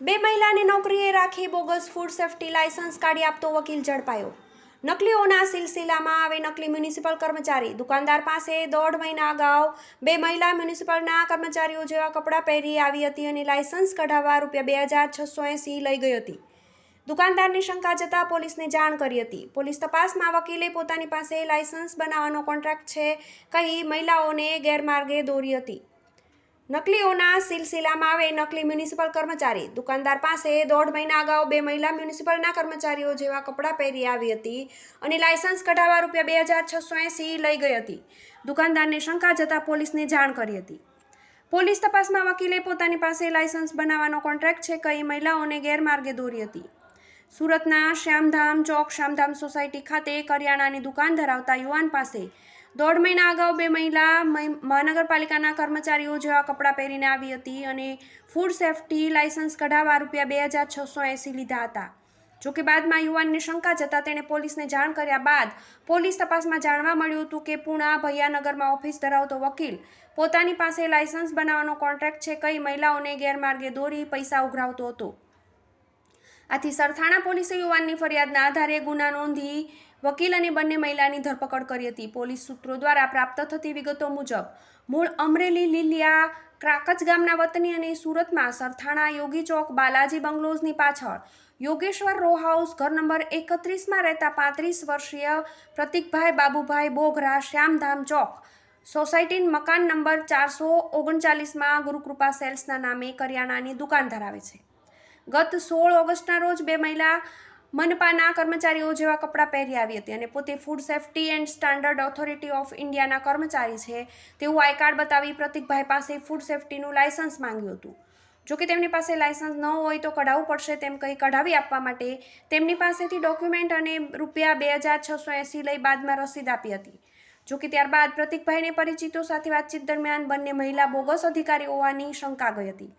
બે મહિલાને નોકરીએ રાખી બોગસ ફૂડ સેફ્ટી લાયસન્સ કાઢી આપતો વકીલ ઝડપાયો. નકલીઓના સિલસિલામાં આવે નકલી મ્યુનિસિપલ કર્મચારી. દુકાનદાર પાસે દોઢ મહિના અગાઉ બે મહિલા મ્યુનિસિપલના કર્મચારીઓ જેવા કપડાં પહેરી આવી હતી અને લાયસન્સ કઢાવવા રૂપિયા બે હજાર છસો એંસી લઈ ગઈ હતી. દુકાનદારની શંકા જતાં પોલીસને જાણ કરી હતી. પોલીસ તપાસમાં વકીલે પોતાની પાસે લાયસન્સ બનાવવાનો કોન્ટ્રાક્ટ છે કહી મહિલાઓને ગેરમાર્ગે દોરી હતી. નકલીઓના સિલસિલામાં આવે નકલી મ્યુનિસિપલ કર્મચારી. દુકાનદાર પાસે દોઢ મહિના અગાઉ બે મહિલા મ્યુનિસિપલના કર્મચારીઓ જેવા કપડાં પહેરી આવી હતી અને લાયસન્સ કઢાવવા રૂપિયા બે હજાર છસો એંસી લઈ ગઈ હતી. દુકાનદારને શંકા જતાં પોલીસને જાણ કરી હતી. પોલીસ તપાસમાં વકીલે પોતાની પાસે લાયસન્સ બનાવવાનો કોન્ટ્રાક્ટ છે કઈ મહિલાઓને ગેરમાર્ગે દોરી હતી. સુરતના શ્યામધામ ચોક શ્યામધામ સોસાયટી ખાતે કરિયાણાની દુકાન ધરાવતા યુવાન પાસે દોઢ મહિના અગાઉ બે મહિલા મહિ- મહાનગરપાલિકાના કર્મચારીઓ જેવા કપડાં પહેરીને આવી હતી અને ફૂડ સેફટી લાયસન્સ કઢાવવા રૂપિયા બે હજાર છસો એંસી લીધા હતા. જોકે બાદમાં યુવાનને શંકા જતાં તેણે પોલીસને જાણ કર્યા બાદ પોલીસ તપાસમાં જાણવા મળ્યું હતું કે પૂણા ભૈયાનગરમાં ઓફિસ ધરાવતો વકીલ પોતાની પાસે લાયસન્સ બનાવવાનો કોન્ટ્રાક્ટ છે કઈ મહિલાઓને ગેરમાર્ગે દોરી પૈસા ઉઘરાવતો હતો. આથી સરથાણા પોલીસે યુવાનની ફરિયાદના આધારે ગુના નોંધી વકીલ અને બંને મહિલાની ધરપકડ કરી હતી. પોલીસ સૂત્રો દ્વારા પ્રાપ્ત થતી વિગતો મુજબ, મૂળ અમરેલી લીલિયા ક્રાકચ ગામના વતની અને સુરતમાં સરથાણા યોગી ચોક, બાલાજી બંગલોઝની પાછળ યોગેશ્વર રો હાઉસ ઘર નંબર એકત્રીસમાં રહેતા પાંત્રીસ વર્ષીય પ્રતિકભાઈ બાબુભાઈ બોઘરા શ્યામધામ ચોક સોસાયટી મકાન નંબર ચારસો ઓગણચાલીસમાં ગુરુકૃપા સેલ્સના નામે કરિયાણાની દુકાન ધરાવે છે. ગત સોળ ઓગસ્ટના રોજ બે મહિલા મનપાના કર્મચારીઓ જેવા કપડાં પહેરી આવી હતી અને પોતે food safety and standard authority of ઇન્ડિયાના કર્મચારી છે તેવું આઈ કાર્ડ બતાવી પ્રતિકભાઈ પાસે ફૂડ સેફ્ટીનું લાયસન્સ માંગ્યું હતું. જોકે તેમની પાસે લાયસન્સ ન હોય તો કઢાવવું પડશે તેમ કંઈ કઢાવી આપવા માટે તેમની પાસેથી ડોક્યુમેન્ટ અને રૂપિયા બે હજાર છસો એંસી લઈ બાદમાં રસીદ આપી હતી. જોકે ત્યારબાદ પ્રતિકભાઈને પરિચિતો સાથે વાતચીત દરમિયાન બંને મહિલા બોગસ અધિકારી હોવાની શંકા ગઈ હતી.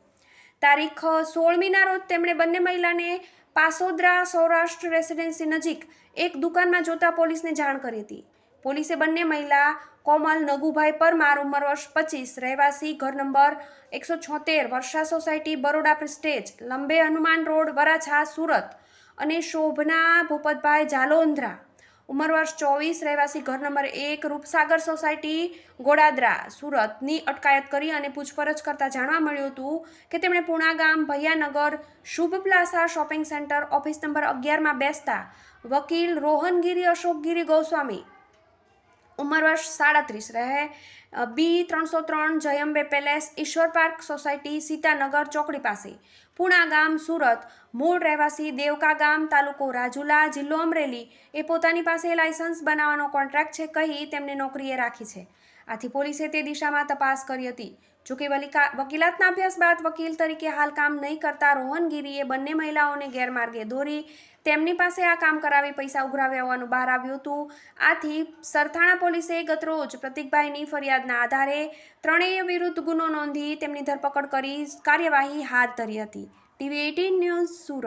તારીખ સોળમીના રોજ તેમણે બંને મહિલાને પાસોદરા સૌરાષ્ટ્ર રેસિડેન્સી નજીક એક દુકાનમાં જોતા પોલીસને જાણ કરી હતી. પોલીસે બંને મહિલા કોમલ નગુભાઈ પરમાર ઉંમર વર્ષ પચીસ, રહેવાસી ઘર નંબર એકસો છોતેર, Varsha society Baroda prestige, Lambe Hanuman road, Varachha, Surat અને શોભના ભૂપતભાઈ જાલોંધ્રા ઉંમર વર્ષ ચોવીસ, રહેવાસી ઘર નંબર એક, રૂપસાગર સોસાયટી, ગોડાદરા. સુરતની અટકાયત કરી અને પૂછપરછ કરતા જાણવા મળ્યું હતું કે તેમણે પૂણા ગામ, Bhaiyanagar, Shubh plaza shopping centre office number અગિયારમાં બેસતા વકીલ રોહનગીરી અશોકગીરી ગોસ્વામી ઉંમર વર્ષ સાડત્રીસ રહે. બી ત્રણસો ત્રણ Jayambe palace Ishwar park society Sitanagar ચોકડી પાસે. પૂણા ગામ સુરત. મૂળ રહેવાસી દેવકા ગામ તાલુકો રાજુલા જિલ્લો અમરેલી. એ પોતાની પાસે લાયસન્સ બનાવવાનો કોન્ટ્રાક્ટ છે કહી તેમને નોકરીએ રાખી છે. આથી પોલીસે તે દિશામાં તપાસ કરી હતી. જોકે વકીલાતના અભ્યાસ બાદ વકીલ તરીકે હાલ કામ નહીં કરતા રોહનગીરીએ બંને મહિલાઓને ગેરમાર્ગે દોરી, તેમની પાસે આ કામ કરાવી પૈસા ઉઘરાવ્યા હોવાનું બહાર આવ્યું હતું. આથી સરથાણા પોલીસે ગતરોજ પ્રતિકભાઈની ફરિયાદના આધારે ત્રણેય વિરુદ્ધ ગુનો નોંધી તેમની ધરપકડ કરી કાર્યવાહી હાથ ધરી હતી. TV eighteen news Surat.